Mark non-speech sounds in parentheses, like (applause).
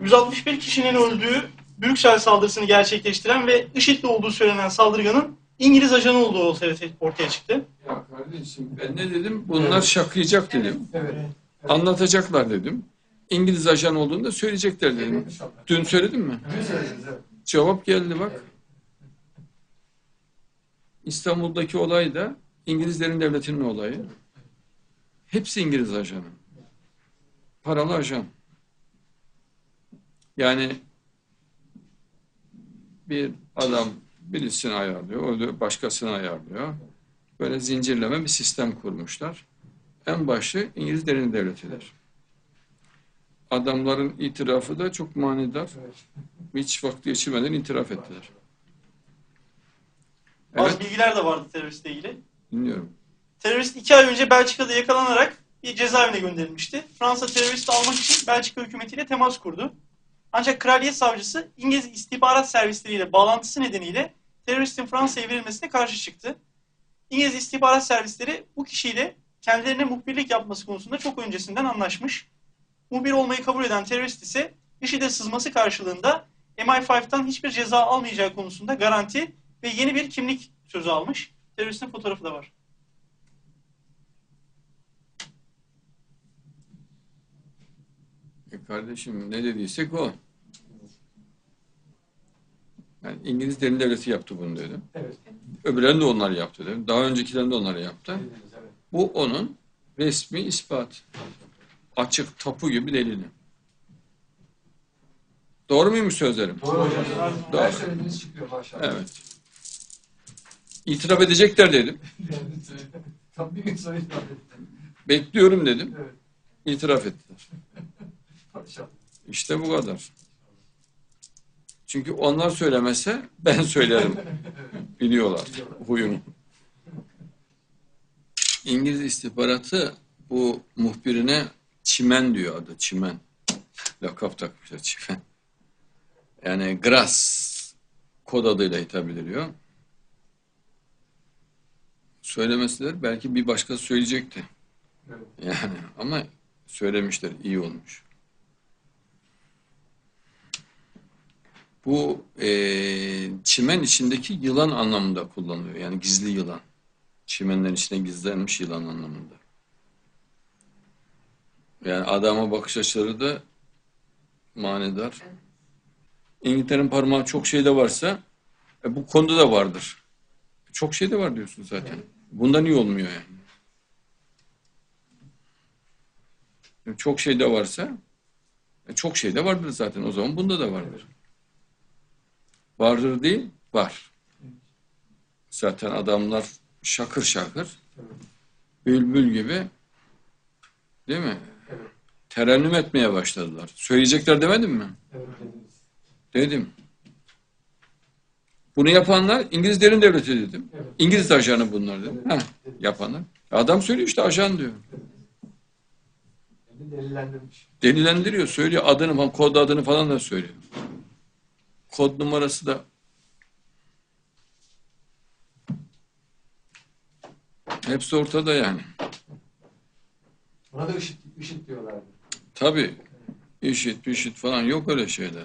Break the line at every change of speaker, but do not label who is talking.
161 kişinin öldüğü Brüksel saldırısını gerçekleştiren ve IŞİD'li olduğu söylenen saldırganın İngiliz ajanı olduğu ortaya, çıktı.
Ya kardeşim ben ne dedim? Bunlar şakıyacak dedim.
Evet.
Anlatacaklar dedim. İngiliz ajan olduğunu da söyleyecekler dedim.
İnşallah.
Dün söyledim mi?
Dün söylediniz evet.
Cevap geldi bak. İstanbul'daki olay da İngilizlerin devletinin olayı. Hepsi İngiliz ajanı. Paralı ajan. Yani bir adam birisini ayarlıyor, o da başkasını ayarlıyor. Böyle zincirleme bir sistem kurmuşlar. En başı İngiliz derin devletidir. Adamların itirafı da çok manidar. Hiç vakti geçirmeden itiraf ettiler.
Bazı
Evet,
bilgiler de vardı teröristle ilgili.
dinliyorum.
Terörist iki ay önce Belçika'da yakalanarak bir cezaevine gönderilmişti. Fransa teröristi almak için Belçika hükümetiyle temas kurdu. Ancak kraliyet savcısı İngiliz istihbarat servisleriyle bağlantısı nedeniyle teröristin Fransa'ya verilmesine karşı çıktı. İngiliz istihbarat servisleri bu kişiyle kendilerine muhbirlik yapması konusunda çok öncesinden anlaşmış. Muhbir olmayı kabul eden terörist ise IŞİD'e sızması karşılığında MI5'tan hiçbir ceza almayacağı konusunda garanti ve yeni bir kimlik sözü almış. Teröristin fotoğrafı da var.
E kardeşim ne dediysek o. Yani İngiliz derin devleti yaptı bunu dedim.
Evet.
Öbürlerini de onlar yaptı dedim. Daha öncekilerini de onlar yaptı.
Evet.
Bu onun resmi ispat. Açık tapu gibi delili. Doğru muymuş sözlerim?
Doğru hocam.
Doğru.
Her söylediğiniz çıkıyor maşallah.
Evet. İtiraf edecekler dedim.
Gün sonra itiraf ettim.
Bekliyorum dedim.
Evet.
İtiraf ettiler. (laughs) İşte bu kadar. Çünkü onlar söylemese ben söylerim. (laughs) Biliyorlar huyunu. İngiliz istihbaratı bu muhbirine çimen diyor adı. Çimen. Lakap takmışlar çimen. Yani Gras kod adıyla hitap ediliyor. Söylemeseler belki bir başkası söyleyecekti. Yani ama söylemişler iyi olmuş. Bu eee, çimen içindeki yılan anlamında kullanılıyor. Yani gizli yılan. Çimenlerin içine gizlenmiş yılan anlamında. Yani adama bakış açıları da manidar. İngiltere'nin parmağı çok şeyde varsa e, bu konuda da vardır. Çok şeyde var diyorsun zaten. Bundan iyi olmuyor yani. Çok şeyde varsa e, çok şeyde vardır zaten. O zaman bunda da vardır. Vardır değil, var. Zaten adamlar şakır şakır,
Evet.
bülbül gibi değil mi?
Evet.
Terennüm etmeye başladılar. Söyleyecekler demedim mi?
Evet.
Dedim. Bunu yapanlar İngiliz derin devleti dedim.
Evet.
İngiliz ajanı bunlar dedim. Heh, yapanlar. Adam söylüyor işte ajan diyor.
Beni delillendirmiş.
Delilendiriyor, söylüyor adını falan, kod adını falan da söylüyor. Kod numarası da hepsi ortada yani.
Buna da IŞİD, IŞİD diyorlardı.
Tabii işit, işit falan yok öyle şeyler.